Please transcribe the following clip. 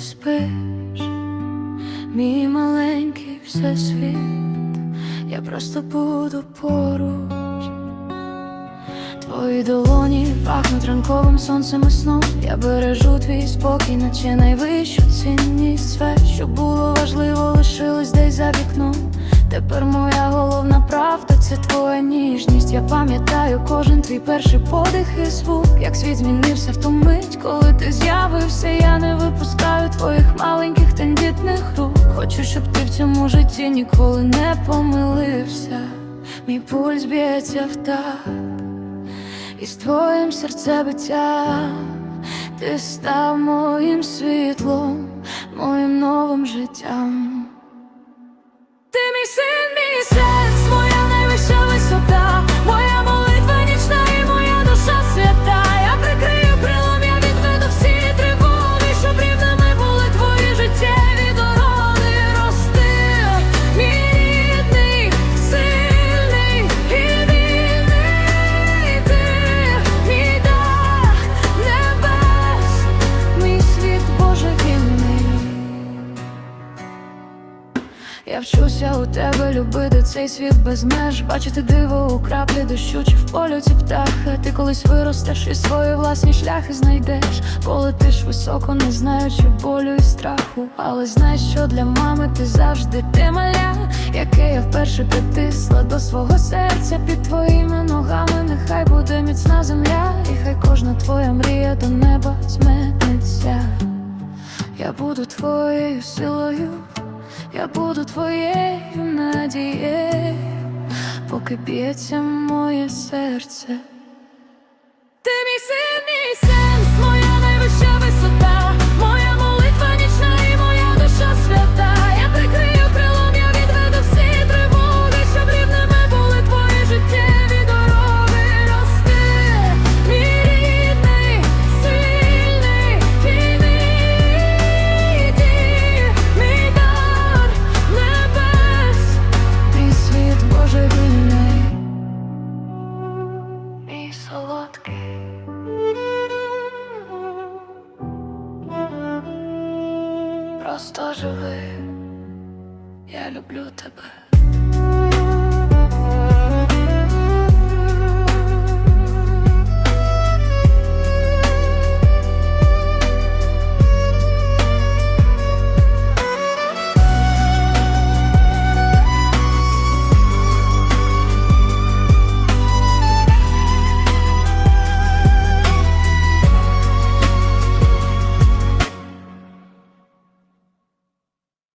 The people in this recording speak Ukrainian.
спиш, мій маленький всесвіт, я просто буду поруч. Твої долоні пахнуть ранковим сонцем і сном. Я бережу твій спокій, наче найвищу цінність Все, що було важливо, лишилось десь за вікном. Тепер моя головна правда це твоя ніжність. Я пам'ятаю кожен твій перший подих і звук, як світ змінився в ту мить, коли ти з'явився. Я не випускаю твоїх маленьких тендітних рук. Хочу, щоб ти в цьому житті ніколи не помилився. Мій пульс б'ється в такт і з твоїм серцебиттям ти став моїм світлом, моїм новим життям. Ти мій син, мій сенс, Я вчуся у тебе любити цей світ без меж, бачити диво у краплі дощу чи в польоті птаха. Ти колись виростеш і свої власні шляхи знайдеш. Полетиш високо, не знаючи болю і страху. Але знай, що для мами ти завжди ти маля, яке я вперше притисла до свого серця під твоїми ногами. Нехай буде міцна земля, і хай кожна твоя мрія до неба зметнеться. Я буду твоєю силою, я буду твоєю надією, поки б'ється моє серце. Ти мій син, мій сенс, Просто живи, я люблю тебе.